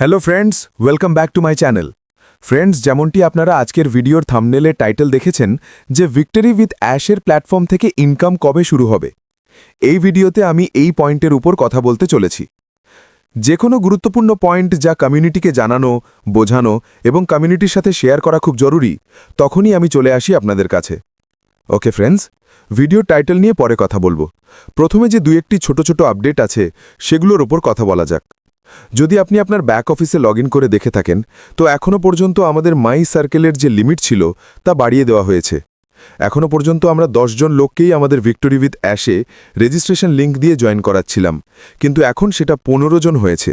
Hello friends welcome back to my channel friends যেমনটি আপনারা আজকের ভিডিওর থামনেলে টাইটেল দেখেছেন, যে ভিক্টরি উইথ অ্যাশের প্ল্যাটফর্ম থেকে ইনকাম কবে শুরু হবে। এই ভিডিওতে আমি এই পয়েন্টের উপর কথা বলতে চলেছি। যে কোনো গুরুত্বপূর্ণ পয়েন্ট যা কমিউনিটিকে জানানো, বোঝানো এবং কমিউনিটির সাথে শেয়ার করা খুব জরুরি, তখনই আমি চলে আসি আপনাদের কাছে। ওকে ফ্রেন্ডস ভিডিও টাইটেল নিয়ে পরে কথা বলব। প্রথমে যে দু একটি ছোট ছোট আপডেট আছে, সেগুলোর ওপর কথা বলা যাক। যদি আপনি আপনার ব্যাক অফিসে লগ করে দেখে থাকেন, তো এখনও পর্যন্ত আমাদের মাই সার্কেলের যে লিমিট ছিল, তা বাড়িয়ে দেওয়া হয়েছে। এখনও পর্যন্ত আমরা জন লোককেই আমাদের ভিক্টোরি উইথ অ্যাশে রেজিস্ট্রেশন লিঙ্ক দিয়ে জয়েন করাচ্ছিলাম, কিন্তু এখন সেটা পনেরো জন হয়েছে।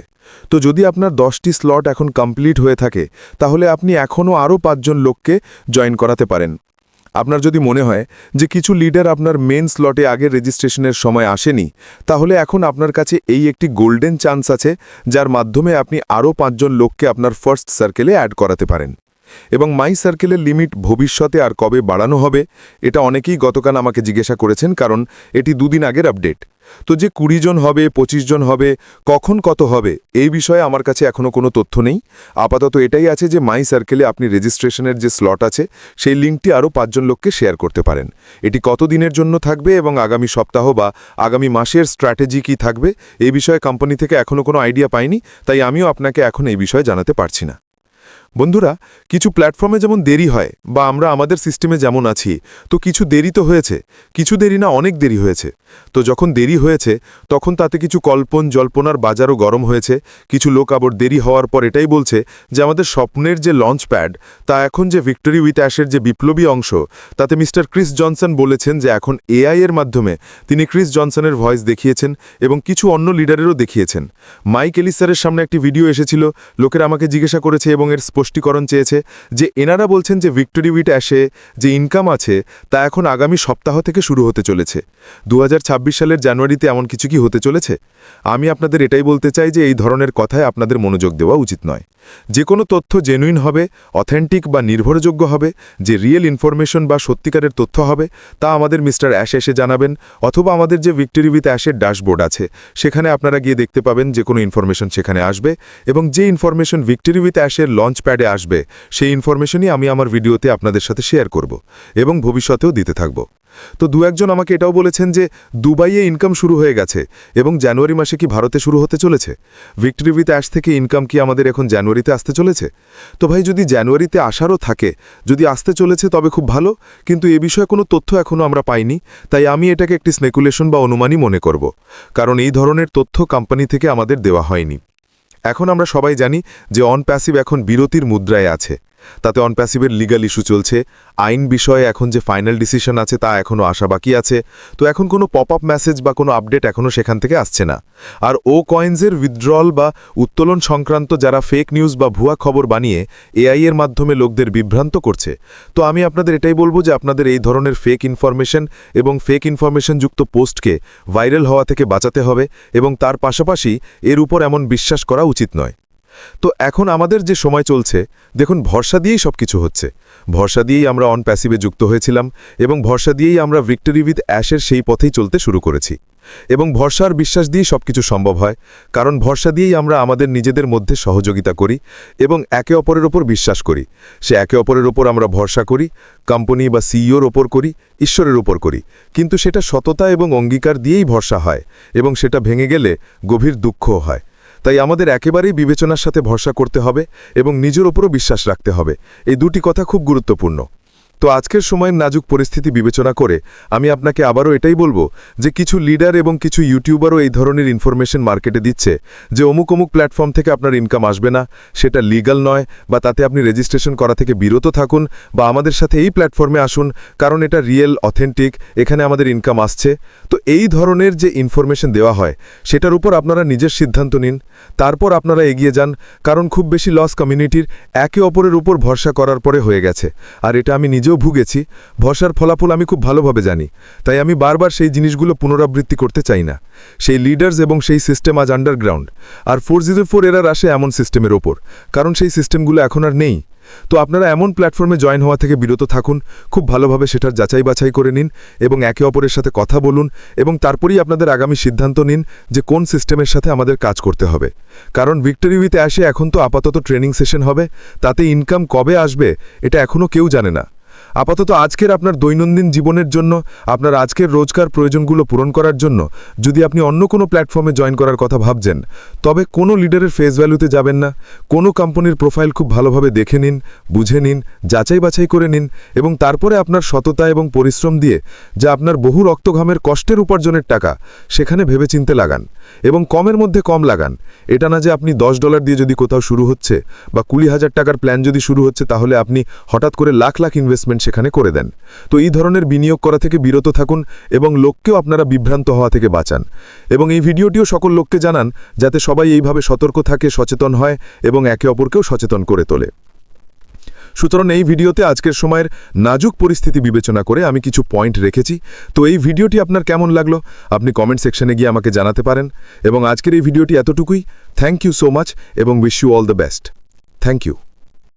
তো যদি আপনার দশটি স্লট এখন কমপ্লিট হয়ে থাকে, তাহলে আপনি এখনও আরও পাঁচজন লোককে জয়েন করাতে পারেন। আপনার যদি মনে হয় যে কিছু লিডার আপনার মেন স্লটে আগে রেজিস্ট্রেশনের সময় আসেনি, তাহলে এখন আপনার কাছে এই একটি গোল্ডেন চান্স আছে, যার মাধ্যমে আপনি আরও পাঁচজন লোককে আপনার ফার্স্ট সার্কেলে অ্যাড করাতে পারেন। এবং মাই সার্কেলের লিমিট ভবিষ্যতে আর কবে বাড়ানো হবে, এটা অনেকেই গতকাল আমাকে জিজ্ঞাসা করেছেন, কারণ এটি দুদিন আগের আপডেট। তো যে কুড়ি জন হবে ২৫ জন হবে, কখন কত হবে, এই বিষয়ে আমার কাছে এখনও কোনো তথ্য নেই। আপাতত এটাই আছে যে মাই সার্কেলে আপনি রেজিস্ট্রেশনের যে স্লট আছে, সেই লিঙ্কটি আরও পাঁচজন লোককে শেয়ার করতে পারেন। এটি কত দিনের জন্য থাকবে এবং আগামী সপ্তাহ বা আগামী মাসের স্ট্র্যাটেজি কি থাকবে, এই বিষয়ে কোম্পানি থেকে এখনও কোনো আইডিয়া পাইনি, তাই আমিও আপনাকে এখন এই বিষয়ে জানাতে পারছি না। বন্ধুরা, কিছু প্ল্যাটফর্মে যেমন দেরি হয় বা আমরা আমাদের সিস্টেমে যেমন আছি, তো কিছু দেরি তো হয়েছে। কিছু দেরি না, অনেক দেরি হয়েছে। তো যখন দেরি হয়েছে, তখন তাতে কিছু কল্পন জল্পনার বাজারও গরম হয়েছে। কিছু লোক আবার দেরি হওয়ার পর এটাই বলছে যে আমাদের স্বপ্নের যে লঞ্চ প্যাড তা এখন যে ভিক্টোরি উইথ অ্যাশের যে বিপ্লবী অংশ, তাতে মিস্টার ক্রিস জনসন বলেছেন যে এখন এআই এর মাধ্যমে তিনি ক্রিস জনসনের ভয়েস দেখিয়েছেন এবং কিছু অন্য লিডারেরও দেখিয়েছেন। মাইক এলিসারের সামনে একটি ভিডিও এসেছিল, লোকের আমাকে জিজ্ঞাসা করেছে এবং এর স্পষ্টীকরণ চেয়েছে যে এনারা বলছেন যে ভিক্টোরি উইট অ্যাশে যে ইনকাম আছে, তা এখন আগামী সপ্তাহ থেকে শুরু হতে চলেছে। দু হাজার ছাব্বিশ সালের জানুয়ারিতে এমন কিছু কি হতে চলেছে? আমি আপনাদের এটাই বলতে চাই যে এই ধরনের কথায় আপনাদের মনোযোগ দেওয়া উচিত নয়। যে কোনো তথ্য জেনুইন হবে অথেন্টিক বা নির্ভরযোগ্য হবে, যে রিয়েল ইনফরমেশন বা সত্যিকারের তথ্য হবে, তা আমাদের মিস্টার অ্যাশ এসে জানাবেন অথবা আমাদের যে ভিক্টোরি উইথ অ্যাশের ড্যাশবোর্ড আছে, সেখানে আপনারা গিয়ে দেখতে পাবেন যে কোনো ইনফরমেশন সেখানে আসবে এবং যে ইনফরমেশন ভিক্টোরি উইথ অ্যাশের লঞ্চ প্যাডে আসবে, সেই ইনফরমেশনই আমি আমার ভিডিওতে আপনাদের সাথে শেয়ার করব এবং ভবিষ্যতেও দিতে থাকব। তো দু একজন আমাকে এটাও বলেছেন যে দুবাইয়ে ইনকাম শুরু হয়ে গেছে এবং জানুয়ারি মাসে কি ভারতে শুরু হতে চলেছে? ভিক্টরি উইথ অ্যাশ থেকে ইনকাম কি আমাদের এখন জানুয়ারিতে আসতে চলেছে? তো ভাই, যদি জানুয়ারিতে আসারও থাকে, যদি আসতে চলেছে তবে খুব ভালো, কিন্তু এ বিষয়ে কোনো তথ্য এখনও আমরা পাইনি, তাই আমি এটাকে একটি স্নেকুলেশন বা অনুমানই মনে করব, কারণ এই ধরনের তথ্য কোম্পানি থেকে আমাদের দেওয়া হয়নি। এখন আমরা সবাই জানি যে অন প্যাসিভ এখন বিরতির মুদ্রায় আছে। তাতে অনপ্যাসিভের লিগাল ইস্যু চলছে। আইন বিষয়ে এখন যে ফাইনাল ডিসিশন আছে তা এখনও আসা বাকি আছে। তো এখন কোনো পপ আপ মেসেজ বা কোনো আপডেট এখনও সেখান থেকে আসছে না। আর ও কয়েন্সের উইথড্রল বা উত্তোলন সংক্রান্ত যারা ফেক নিউজ বা ভুয়া খবর বানিয়ে এআই এর মাধ্যমে লোকদের বিভ্রান্ত করছে, তো আমি আপনাদের এটাই বলব যে আপনাদের এই ধরনের ফেক ইনফরমেশন এবং ফেক ইনফরমেশনযুক্ত পোস্টকে ভাইরাল হওয়া থেকে বাঁচাতে হবে এবং তার পাশাপাশি এর উপর এমন বিশ্বাস করা উচিত নয়। তো এখন আমাদের যে সময় চলছে, দেখুন, ভরসা দিয়েই সব কিছু হচ্ছে। ভরসা দিয়েই আমরা অন প্যাসিভে যুক্ত হয়েছিলাম এবং ভরসা দিয়েই আমরা ভিক্টোরি উইথ অ্যাশের সেই পথেই চলতে শুরু করেছি। এবং ভরসার বিশ্বাস দিয়েই সব কিছু সম্ভব হয়, কারণ ভরসা দিয়েই আমরা আমাদের নিজেদের মধ্যে সহযোগিতা করি এবং একে অপরের ওপর বিশ্বাস করি। সে একে অপরের ওপর আমরা ভরসা করি কোম্পানি বা সিইওর ওপর করি, ঈশ্বরের ওপর করি। কিন্তু সেটা সততা এবং অঙ্গীকার দিয়েই ভরসা হয় এবং সেটা ভেঙে গেলে গভীর দুঃখও হয়। তাই আমাদের একেবারেই বিবেচনার সাথে ভরসা করতে হবে এবং নিজের ওপরও বিশ্বাস রাখতে হবে। এই দুটি কথা খুব গুরুত্বপূর্ণ। তো আজকের সময়ের নাজুক পরিস্থিতি বিবেচনা করে আমি আপনাকে আবারও এটাই বলব যে কিছু লিডার এবং কিছু ইউটিউবারও এই ধরনের ইনফরমেশন মার্কেটে দিচ্ছে যে অমুক অমুক প্ল্যাটফর্ম থেকে আপনার ইনকাম আসবে না, সেটা লিগাল নয় বা তাতে আপনি রেজিস্ট্রেশন করা থেকে বিরত থাকুন বা আমাদের সাথে এই প্ল্যাটফর্মে আসুন, কারণ এটা রিয়েল অথেন্টিক এখানে আমাদের ইনকাম আসছে। তো এই ধরনের যে ইনফরমেশন দেওয়া হয়, সেটার উপর আপনারা নিজের সিদ্ধান্ত নিন, তারপর আপনারা এগিয়ে যান, কারণ খুব বেশি লস কমিউনিটির একে অপরের উপর ভরসা করার পরে হয়ে গেছে। আর এটা আমি নিজেও ভুগেছি, ভরসার ফলাফল আমি খুব ভালোভাবে জানি, তাই আমি বারবার সেই জিনিসগুলো পুনরাবৃত্তি করতে চাই না। সেই লিডার্স এবং সেই সিস্টেম আজ আন্ডারগ্রাউন্ড, আর ফোর জিরো ফোর এরার আসে এমন সিস্টেমের ওপর, কারণ সেই সিস্টেমগুলো এখন আর নেই। তো আপনারা এমন প্ল্যাটফর্মে জয়েন হওয়া থেকে বিরত থাকুন, খুব ভালোভাবে সেটার যাচাই বাছাই করে নিন এবং একে অপরের সাথে কথা বলুন এবং তারপরেই আপনাদের আগামী সিদ্ধান্ত নিন যে কোন সিস্টেমের সাথে আমাদের কাজ করতে হবে। কারণ ভিক্টরি উইথ অ্যাশে এখন তো আপাতত ট্রেনিং সেশন হবে, তাতে ইনকাম কবে আসবে, এটা এখনও কেউ জানে না। আপাতত আজকের আপনার দৈনন্দিন জীবনের জন্য, আপনার আজকের রোজকার প্রয়োজনগুলো পূরণ করার জন্য যদি আপনি অন্য কোনো প্ল্যাটফর্মে জয়েন করার কথা ভাবছেন, তবে কোনো লিডারের ফেস ভ্যালুতে যাবেন না। কোনো কোম্পানির প্রোফাইল খুব ভালোভাবে দেখে নিন, বুঝে নিন, যাচাই বাছাই করে নিন এবং তারপরে আপনার সততা এবং পরিশ্রম দিয়ে যা আপনার বহু রক্তঘামের কষ্টের উপার্জনের টাকা, সেখানে ভেবেচিন্তে লাগান এবং কমের মধ্যে কম লাগান। এটা না যে আপনি দশ ডলার দিয়ে যদি কোথাও শুরু হচ্ছে বা কুড়ি হাজার টাকার প্ল্যান যদি শুরু হচ্ছে, তাহলে আপনি হঠাৎ করে লাখ লাখ ইনভেস্টমেন্ট সেখানে করে দেন। তো এই ধরনের বিনিয়োগ করা থেকে বিরত থাকুন এবং লোককেও আপনারা বিভ্রান্ত হওয়া থেকে বাঁচান। এবং এই ভিডিওটিও সকল লোককে জানান যাতে সবাই এইভাবে সতর্ক থাকে, সচেতন হয় এবং একে অপরকেও সচেতন করে তোলে। সুতরাং এই ভিডিওতে আজকের সময়ের নাজুক পরিস্থিতি বিবেচনা করে আমি কিছু পয়েন্ট রেখেছি। তো এই ভিডিওটি আপনার কেমন লাগল? আপনি কমেন্ট সেকশনে গিয়ে আমাকে জানাতে পারেন। এবং আজকের এই ভিডিওটি এতটুকুই। থ্যাংক ইউ সো মাচ এবং wish you all the best. Thank you.